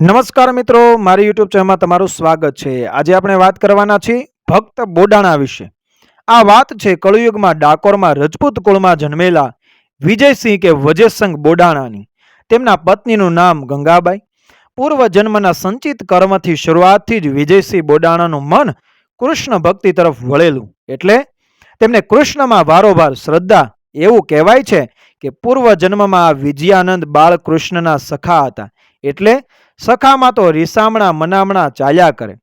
નમસ્કાર મિત્રો, મારી યુટ્યુબ ચેનલમાં તમારું સ્વાગત છે. આજે આપણે વાત કરવાના છીએ ભક્ત બોડાણા વિશે. આ વાત છે કળિયુગમાં ડાકોરમાં રજપૂત કુળમાં જન્મેલા વિજયસિંહ કે વજયસંગ બોડાણાની. તેમના પત્નીનું નામ ગંગાબાઈ. પૂર્વ જન્મના સંચિત કર્મથી શરૂઆતથી જ વિજયસિંહ બોડાણાનું મન કૃષ્ણ ભક્તિ તરફ વળેલું. એટલે તેમને કૃષ્ણમાં વારોવાર શ્રદ્ધા એવું કહેવાય છે કે પૂર્વ જન્મમાં આ વિજયાનંદ બાળકૃષ્ણના સખા હતા. એટલે સખામાં તો રીસામણા મનામણા ચાલ્યા કરે.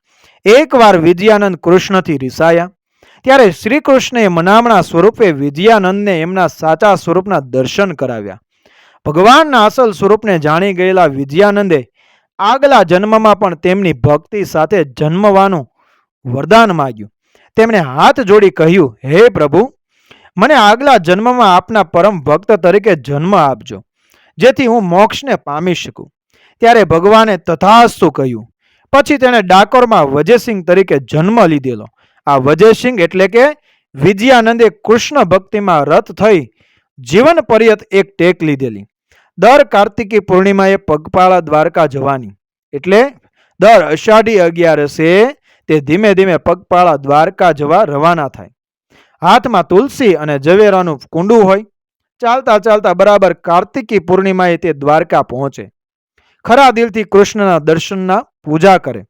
એકવાર વિજયાનંદ કૃષ્ણથી રીસાયા, ત્યારે શ્રી કૃષ્ણએ મનામણા સ્વરૂપે વિદ્યાનંદને એમના સાચા સ્વરૂપના દર્શન કરાવ્યા. ભગવાનના અસલ સ્વરૂપને જાણી ગયેલા વિજયાનંદે આગલા જન્મમાં પણ તેમની ભક્તિ સાથે જન્મવાનું વરદાન માગ્યું. તેમણે હાથ જોડી કહ્યું, હે પ્રભુ, મને આગલા જન્મમાં આપના પરમ ભક્ત તરીકે જન્મ આપજો, જેથી હું મોક્ષને પામી શકું. ત્યારે ભગવાને તથાસ્તુ કહ્યું. પછી તેણે ડાકોરમાં વજયસિંહ તરીકે જન્મ લીધેલો. આ વજયસિંહ એટલે કે વિજયાનંદે કૃષ્ણ ભક્તિમાં રત થઈ જીવન પર્યત એક ટેક લીધેલી. દર કાર્તિકી પૂર્ણિમાએ પગપાળા દ્વારકા જવાની. એટલે દર અષાઢી અગિયારસે તે ધીમે ધીમે પગપાળા દ્વારકા જવા રવાના થાય. હાથમાં તુલસી અને ઝવેરાનું કુંડું હોય. ચાલતા ચાલતા બરાબર કાર્તિકી પૂર્ણિમાએ તે દ્વારકા પહોંચે. ખરા દિલથી કૃષ્ણના દર્શનના પૂજા કરે.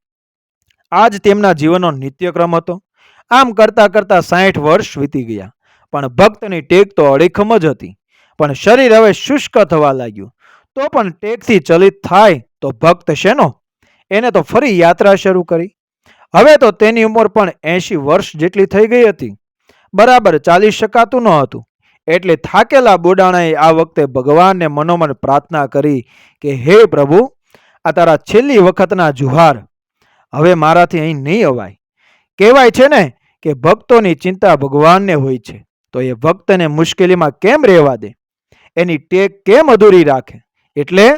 આ જ તેમના જીવનનો નિત્યક્રમ હતો. આમ કરતા કરતા સાઠ વર્ષ વીતી ગયા. પણ ભક્તની ટેક તો અડીખમ જ હતી. પણ શરીર હવે શુષ્ક થવા લાગ્યું. તો પણ ટેકથી ચલિત થાય તો ભક્ત શેનો? એને તો ફરી યાત્રા શરૂ કરી. હવે તો તેની ઉંમર પણ એંશી વર્ષ જેટલી થઈ ગઈ હતી. બરાબર ચાલી શકાતું ન હતું. એટલે થાકેલા બોડાણાએ આ વખતે ભગવાનને મનોમન પ્રાર્થના કરી કે, હે પ્રભુ, આ તારા છેલ્લી વખતના જુહાર. હવે મારાથી અહીં નહીં અવાય. કહેવાય છે ને કે ભક્તોની ચિંતા ભગવાનને હોય છે. તો એ ભક્તને મુશ્કેલીમાં કેમ રહેવા દે? એની ટેક કેમ અધૂરી રાખે? એટલે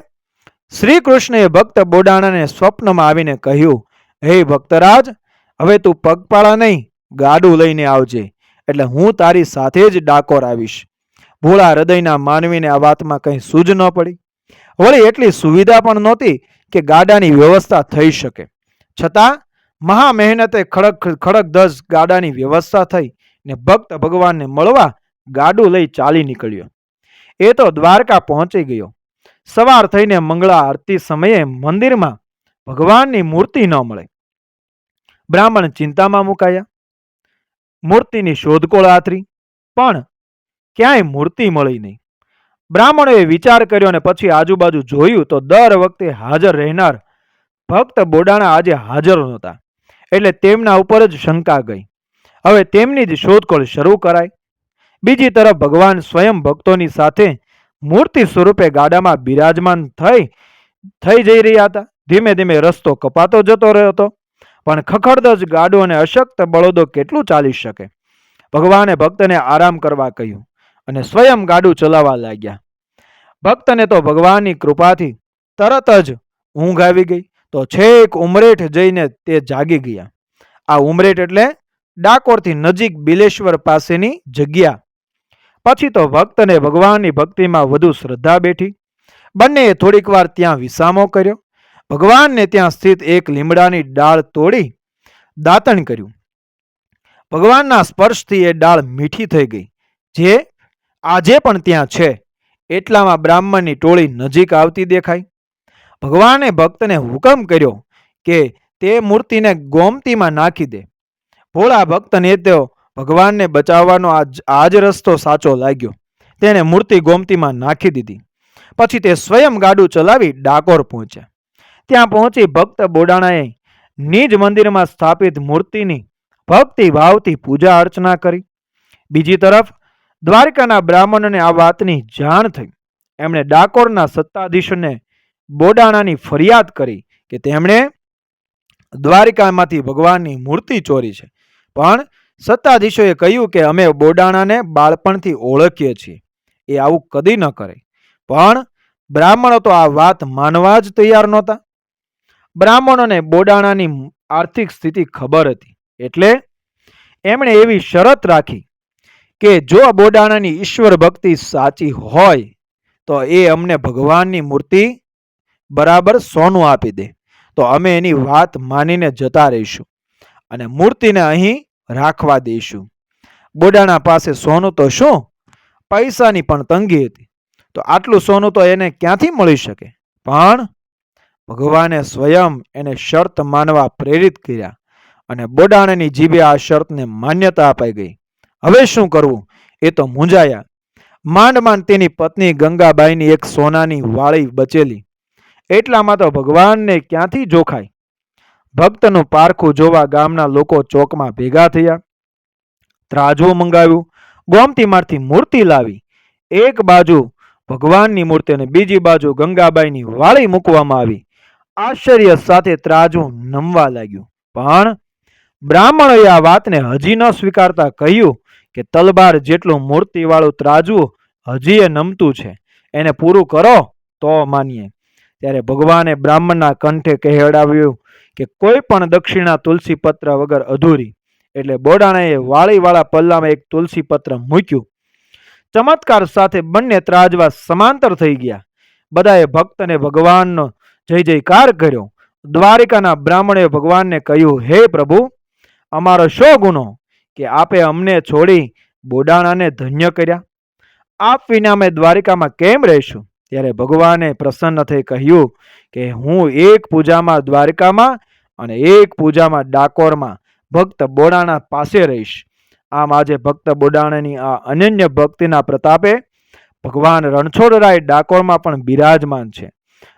શ્રી કૃષ્ણએ ભક્ત બોડાણાને સ્વપ્નમાં આવીને કહ્યું, હે ભક્તરાજ, હવે તું પગપાળા નહીં, ગાડું લઈને આવજે. એટલે હું તારી સાથે જ ડાકોર આવીશ. ભોળા હૃદયના માનવીને આ વાતમાં કંઈ સૂઝ ન પડી. વળી એટલી સુવિધા પણ નહોતી કે ગાડાની વ્યવસ્થા થઈ શકે. છતાં મહા મહેનતે ખડક ખડક દસ ગાડાની વ્યવસ્થા થઈ ને ભક્ત ભગવાનને મળવા ગાડું લઈ ચાલી નીકળ્યો. એ તો દ્વારકા પહોંચી ગયો. સવાર થઈને મંગળા આરતી સમયે મંદિરમાં ભગવાનની મૂર્તિ ન મળે. બ્રાહ્મણ ચિંતામાં મુકાયા. મૂર્તિની શોધખોળ આથરી, પણ ક્યાંય મૂર્તિ મળી નહીં. બ્રાહ્મણોએ વિચાર કર્યો અને પછી આજુબાજુ જોયું તો દર વખતે હાજર રહેનાર ભક્ત બોડાણા આજે હાજર નહોતા, એટલે તેમના ઉપર જ શંકા ગઈ. હવે તેમની જ શોધખોળ શરૂ કરાય. બીજી તરફ ભગવાન સ્વયં ભક્તોની સાથે મૂર્તિ સ્વરૂપે ગાડામાં બિરાજમાન થઈ થઈ જઈ રહ્યા હતા. ધીમે ધીમે રસ્તો કપાતો જતો રહ્યો હતો. પણ ખખડદજ ગાડું અને અશક્ત બળદો કેટલું ચાલી શકે? ભગવાને ભક્તને આરામ કરવા કહ્યું અને સ્વયં ગાડું ચલાવવા લાગ્યા. ભક્તને તો ભગવાનની કૃપાથી તરત જ ઊંઘ આવી ગઈ. તો છેક ઉમરેઠ જઈને તે જાગી ગયા. આ ઉમરેઠ એટલે ડાકોરથી નજીક બિલેશ્વર પાસેની જગ્યા. પછી તો ભક્તને ભગવાનની ભક્તિમાં વધુ શ્રદ્ધા બેઠી. બંનેએ થોડીક વાર ત્યાં વિસામો કર્યો. ભગવાનને ત્યાં સ્થિત એક લીમડાની ડાળ તોડી દાતણ કર્યું. ભગવાનના સ્પર્શથી એ ડાળ મીઠી થઈ ગઈ. જે આજે પણ ત્યાં છે. એટલામાં બ્રાહ્મણની ટોળી નજીક આવતી દેખાઈ. ભગવાને ભક્તને હુકમ કર્યો કે તે મૂર્તિને ગોમતીમાં નાખી દે. ભોળા ભક્તને તેઓ ભગવાનને બચાવવાનો આજ રસ્તો સાચો લાગ્યો. તેણે મૂર્તિ ગોમતીમાં નાખી દીધી. પછી તે સ્વયં ગાડું ચલાવી ડાકોર પહોંચ્યા. ત્યાં પહોંચી ભક્ત બોડાણાએ નિજ મંદિરમાં સ્થાપિત મૂર્તિની ભક્તિ ભાવથી પૂજા અર્ચના કરી. બીજી તરફ દ્વારકાના બ્રાહ્મણને આ વાતની જાણ થઈ. એમણે ડાકોરના સત્તાધીશોને બોડાણાની ફરિયાદ કરી કે તેમણે દ્વારિકામાંથી ભગવાનની મૂર્તિ ચોરી છે. પણ સત્તાધીશોએ કહ્યું કે અમે બોડાણાને બાળપણથી ઓળખીએ છીએ. એ આવું કદી ન કરે. પણ બ્રાહ્મણો તો આ વાત માનવા જ તૈયાર નહોતા. બ્રાહ્મણોને બોડાણાની આર્થિક સ્થિતિ ખબર હતી. એટલે એમણે એવી શરત રાખી કે જો બોડાણાની ઈશ્વર ભક્તિ સાચી હોય, તો એ અમને ભગવાનની મૂર્તિ બરાબર સોનું આપી દે. તો અમે એની વાત માનીને જતા રહીશું અને મૂર્તિને અહીં રાખવા દઈશું. બોડાણા પાસે સોનું તો શું? પૈસાની પણ તંગી હતી. તો આટલું સોનું તો એને ક્યાંથી મળી શકે? પણ ભગવાને સ્વયં એને શરત માનવા પ્રેરિત કર્યા અને બોડાણાની જીભે આ શરતને માન્યતા અપાઈ ગઈ. હવે શું કરવું? એ તો મૂંઝાયા. માંડ માંડ તેની પત્ની ગંગાબાઈની એક સોનાની વાળી બચેલી. એટલામાં તો ભગવાનને ક્યાંથી જોખાય? ભક્તનું પારખું જોવા ગામના લોકો ચોકમાં ભેગા થયા. ત્રાજવું મંગાવ્યું. ગોમતીમાંથી મૂર્તિ લાવી. એક બાજુ ભગવાનની મૂર્તિ અને બીજી બાજુ ગંગાબાઈની વાળી મૂકવામાં આવી. આશ્ચર્ય સાથે ત્રાજુ નમવા લાગ્યું. પણ બ્રાહ્મણોએ આ વાતને હજી ન સ્વીકારતા કહ્યું કે તલબાર જેટલું મૂર્તિવાળું ત્રાજવું હજી એ નમતું છે. એને પૂરું કરો તો માનીએ. ત્યારે ભગવાને બ્રાહ્મણના કંઠે કહેવડાવ્યું કે કોઈ પણ દક્ષિણા તુલસી પત્ર વગર અધૂરી. એટલે બોડાણાએ વાળીવાળા પલ્લામાં એક તુલસી પત્ર મૂક્યું. ચમત્કાર સાથે બંને ત્રાજવા સમાંતર થઈ ગયા. બધાએ ભક્તને ભગવાનનો જય જયકાર કર્યો. દ્વારિકાના બ્રાહ્મણે ભગવાનને કહ્યું, હે પ્રભુ, અમારો શો ગુનો કે આપે અમને છોડી બોડાણાને ધન્ય કર્યા? આપ વિના અમે દ્વારિકામાં કેમ રહીશું? ત્યારે ભગવાને પ્રસન્ન થઈ કહ્યું કે, હું એક પૂજામાં દ્વારિકામાં અને એક પૂજામાં ડાકોરમાં ભક્ત બોડાણા પાસે રહીશ. આમ આજે ભક્ત બોડાણાની આ અનન્ય ભક્તિના પ્રતાપે ભગવાન રણછોડરાય ડાકોરમાં પણ બિરાજમાન છે.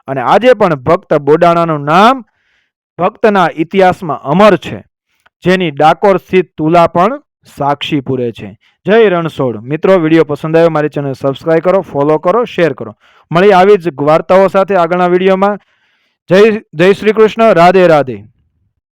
અને આજે પણ ભક્ત બોડાણાનું નામ ભક્તના ઇતિહાસમાં અમર છે. જેની ડાકોર સ્થિત તુલા પણ સાક્ષી પૂરે છે. જય રણછોડ. મિત્રો, વીડિયો પસંદ આવ્યો મારી ચેનલ સબસ્ક્રાઈબ કરો ફોલો કરો શેર કરો. મળી આવી જ વાર્તાઓ સાથે આગળના વિડીયોમાં. જય જય શ્રી કૃષ્ણ. રાધે રાધે.